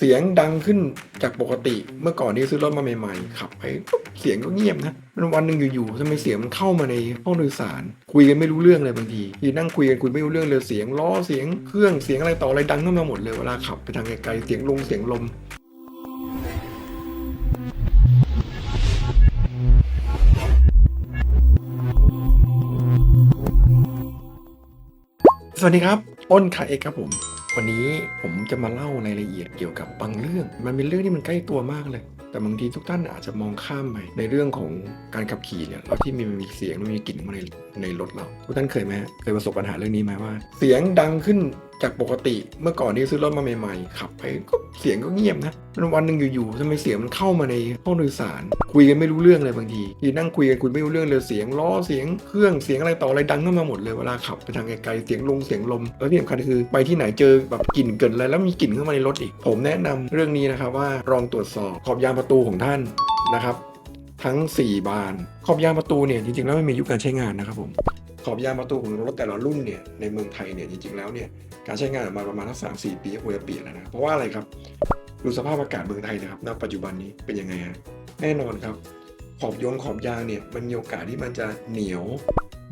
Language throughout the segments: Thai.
เสียงดังขึ้นจากปกติ เมื่อก่อนที่ซื้อรถมาใหม่ๆขับไปเสียงก็เงียบนะมันวันหนึ่งอยู่ๆทำไมเสียงมันเข้ามาในห้องโดยสาร คุยกันไม่รู้เรื่องเลยบางทีที่นั่งคุยกันคุยไม่รู้เรื่องเลยเสียงล้อเสียงเครื่องเสียงอะไรต่ออะไรดังขึ้นมาหมดเลยเวลาขับไปทางไกลๆเสียงลงเสียงลมสวัสดีครับอ้นขายเอกครับผม วันนี้ผมจะมาเล่าในรายละเอียดเกี่ยวกับบางเรื่อง มันเป็นเรื่องที่มันใกล้ตัวมากเลย แต่บางทีทุกท่านอาจจะมองข้ามไปในเรื่องของการขับขี่เนี่ยเราที่มีมีเสียงมันมีกลิ่นมาในในรถเรา ทุกท่านเคยไหมเคยประสบปัญหาเรื่องนี้ไหมว่า เสียงดังขึ้น จากปกติเมื่อก่อนที่ซื้อรถมาใหม่ๆขับไปก็เสียงก็เงียบนะมันวันหนึ่งอยู่ๆทำไมเสียงมันเข้ามาในห้องโดยสาร คุยกันไม่รู้เรื่องเลยบางทีที่นั่งคุยกันคุยไม่รู้เรื่องเลยเสียงล้อเสียงเครื่องเสียงอะไรต่ออะไรดังขึ้นมาหมดเลยเวลาขับไปทางไกลๆเสียงลงเสียงลมแล้วที่สำคัญคือไปที่ไหนเจอแบบกลิ่นเกินอะไรแล้วมีกลิ่นเข้ามาในรถอีก ผมแนะนำเรื่องนี้นะครับว่าลองตรวจสอบขอบยางประตูของท่านนะครับ ทั้ง 4 บาน ขอบยางประตูเนี่ยจริงๆแล้วไม่มีอายุการใช้งานนะครับผม ขอบยางประตูของรถแต่ละรุ่นเนี่ยในเมืองไทยเนี่ยจริงๆแล้วเนี่ยการใช้งานออกมาประมาณสักสามสี่ปีก็ควรจะเปลี่ยนแล้วนะเพราะว่าอะไรครับดูสภาพอากาศเมืองไทยนะครับณปัจจุบันนี้เป็นยังไงฮะแน่นอนครับ ขอบยงขอบยางเนี่ยมันมีโอกาสที่มันจะเหนียว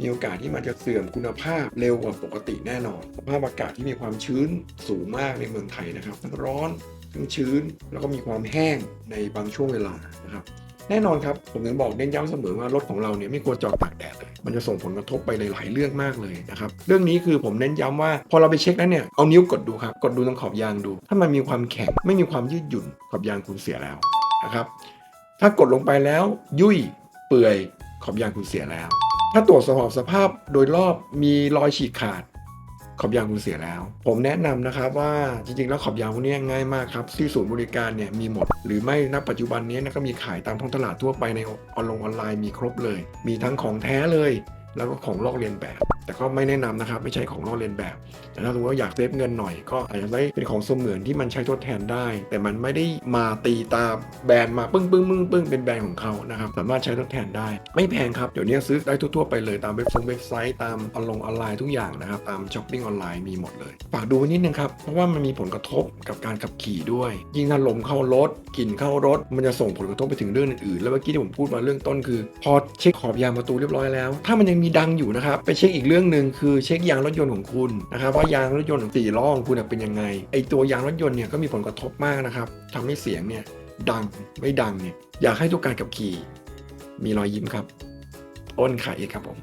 มีโอกาสที่มันจะเสื่อมคุณภาพเร็วกว่าปกติแน่นอนสภาพอากาศที่มีความชื้นสูงมากในเมืองไทยนะครับทั้งร้อนทั้งชื้นแล้วก็มีความแห้งในบางช่วงเวลานะครับ แน่นอนครับผมถึงบอกเน้นย้ำเสมอว่ารถของเราเนี่ยไม่ควรจอดตากแดดเลยมันจะส่งผลกระทบไปหลายๆเรื่องมากเลยนะครับ เรื่องนี้คือผมเน้นย้ำว่า พอเราไปเช็คแล้วเนี่ย เอานิ้วกดดูครับ กดดูตรงขอบยางดู ถ้ามันมีความแข็ง ไม่มีความยืดหยุ่น ขอบยางคุณเสียแล้วนะครับ ถ้ากดลงไปแล้ว ยุ่ย เปื่อย ขอบยางคุณเสียแล้ว ถ้าตรวจสอบสภาพโดยรอบมีรอยฉีกขาด ขอบยางคุณเสียแล้ว ผมแนะนำนะครับว่าจริงๆ แล้วขอบยางพวกนี้ง่ายมากครับที่ศูนย์บริการเนี่ยมีหมด หรือไม่ณปัจจุบันนี้นะก็มีขายตามท้องตลาดทั่วไปในออนลงออนไลน์มีครบเลย มีทั้งของแท้เลย แล้วก็ของลอกเลียนแบบ แต่ก็ไม่แนะนำนะครับ ไม่ใช่ของลอกเลียนแบบ แต่ถ้าสมมติว่าอยากเซฟเงินหน่อยก็อาจจะได้เป็นของเสมือนที่มันใช้ทดแทนได้ แต่มันไม่ได้มาตีตาแบรนด์มาปึ้งปึ้งปึ้งปึ้งเป็นแบรนด์ของเขานะครับสามารถใช้ทดแทนได้ ไม่แพงครับเดี๋ยวนี้ซื้อได้ทั่วๆไปเลยตามเว็บเว็บไซต์ตามออนไลน์ทุกอย่างนะครับตามช้อปปิ้งออนไลน์มีหมดเลยฝากดูนิดนึงครับเพราะว่ามันมีผลกระทบกับการขับขี่ด้วย ยิ่งถ้าลมเข้ารถกลิ่นเข้ารถ มันจะส่งผลกระทบไปถึงเรื่องอื่นๆแล้วเมื่อกี้ที่ผมพูดมาเรื่องต้นคือ พอเช็คขอบยางประตูเรียบร้อยแล้ว ถ้ามันยังมีดังอยู่นะครับไปเช็คอีกเรื่องื่องหนึ่งคือเช็คยางรถยนต์ของคุณนะครับว่ายางรถยนต์ของสี่ล้อของคุณเป็นยังไงไอตัวยางรถยนต์เนี่ยก็มีผลกระทบมากนะครับทำให้เสียงเนี่ยดังไม่ดังเนี่ยอยากให้ทุกการขับขี่ มีรอยยิ้มครับ อ้นขายเอกครับผม